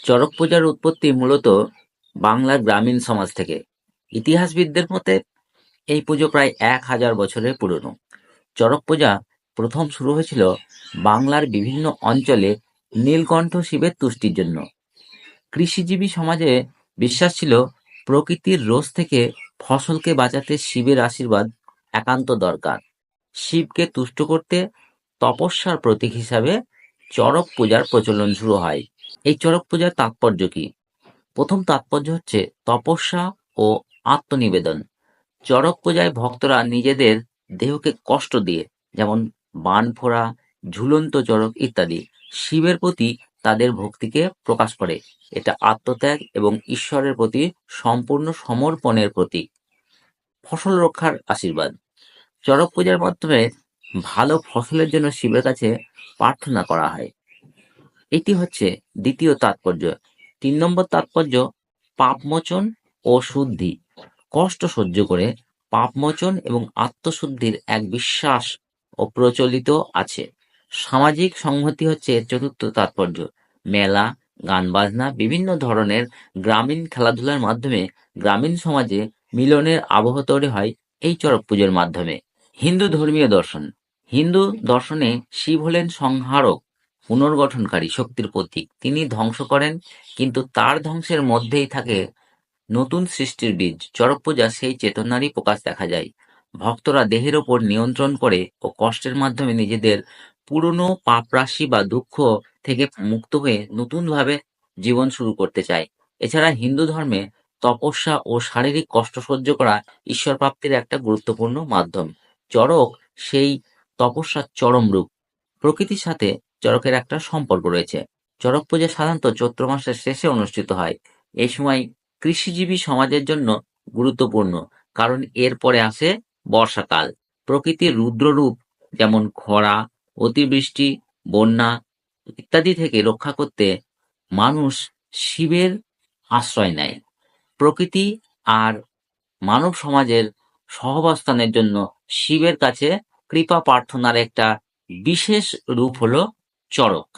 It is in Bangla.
চড়ক পূজার উৎপত্তি মূলত বাংলার গ্রামীণ সমাজ থেকে। ইতিহাসবিদদের মতে, এই পুজো প্রায় এক হাজার বছরের পুরনো। চড়ক পূজা প্রথম শুরু হয়েছিল বাংলার বিভিন্ন অঞ্চলে নীলকণ্ঠ শিবের তুষ্টির জন্য। কৃষিজীবী সমাজে বিশ্বাস ছিল, প্রকৃতির রোষ থেকে ফসলকে বাঁচাতে শিবের আশীর্বাদ একান্ত দরকার। শিবকে তুষ্ট করতে তপস্যার প্রতীক হিসাবে চড়ক পূজার প্রচলন শুরু হয়। এই চড়ক পূজার তাৎপর্য কি? প্রথম তাৎপর্য হচ্ছে তপস্যা ও আত্মনিবেদন। চড়ক পূজায় ভক্তরা নিজেদের দেহকে কষ্ট দিয়ে যেমন বান ফোড়া, ঝুলন্ত চড়ক ইত্যাদি শিবের প্রতি তাদের ভক্তিকে প্রকাশ করে। এটা আত্মত্যাগ এবং ঈশ্বরের প্রতি সম্পূর্ণ সমর্পণের প্রতীক। ফসল রক্ষার আশীর্বাদ চড়ক পূজার মাধ্যমে ভালো ফসলের জন্য শিবের কাছে প্রার্থনা করা হয় এটি হচ্ছে দ্বিতীয় তাৎপর্য। তিন নম্বর তাৎপর্য, পাপমোচন ও শুদ্ধি। কষ্ট সহ্য করে পাপমোচন এবং আত্মশুদ্ধির এক বিশ্বাস ও প্রচলিত আছে। সামাজিক সংহতি হচ্ছে চতুর্থ তাৎপর্য। মেলা গান বাজনা বিভিন্ন ধরনের গ্রামীণ খেলাধুলার মাধ্যমে গ্রামীণ সমাজে মিলনের আবহ তৈরি হয় এই চড়ক পুজোর মাধ্যমে। হিন্দু ধর্মীয় দর্শন। হিন্দু দর্শনে শিব হলেন সংহারক। পুনর্গঠনকারী শক্তির প্রতীক। তিনি ধ্বংস করেন, কিন্তু তার ধ্বংসের মধ্যেই থাকে নতুন সৃষ্টির বীজ। চড়ক পূজা সেই চেতনারই প্রকাশ দেখা যায়। ভক্তরা দেহের ওপর নিয়ন্ত্রণ করে ও কষ্টের মাধ্যমে নিজেদের পুরনো পাপরাশি বা দুঃখ থেকে মুক্ত হয়ে নতুনভাবে জীবন শুরু করতে চায়। এছাড়া হিন্দু ধর্মে তপস্যা ও শারীরিক কষ্ট সহ্য করা ঈশ্বর প্রাপ্তির একটা গুরুত্বপূর্ণ মাধ্যম। চড়ক সেই তপস্যার চরম রূপ। প্রকৃতির সাথে চড়কের একটা সম্পর্ক রয়েছে। চড়ক পূজা সাধারণত চৈত্র মাসের শেষে অনুষ্ঠিত হয়। এই সময় কৃষিজীবী সমাজের জন্য গুরুত্বপূর্ণ, কারণ এরপরে আসে বর্ষাকাল। প্রকৃতির রুদ্ররূপ যেমন খরা, অতিবৃষ্টি, বন্যা ইত্যাদি থেকে রক্ষা করতে মানুষ শিবের আশ্রয় নেয়। প্রকৃতি আর মানব সমাজের সহাবস্থানের জন্য শিবের কাছে কৃপা প্রার্থনার একটা বিশেষ রূপ হলো চড়ক।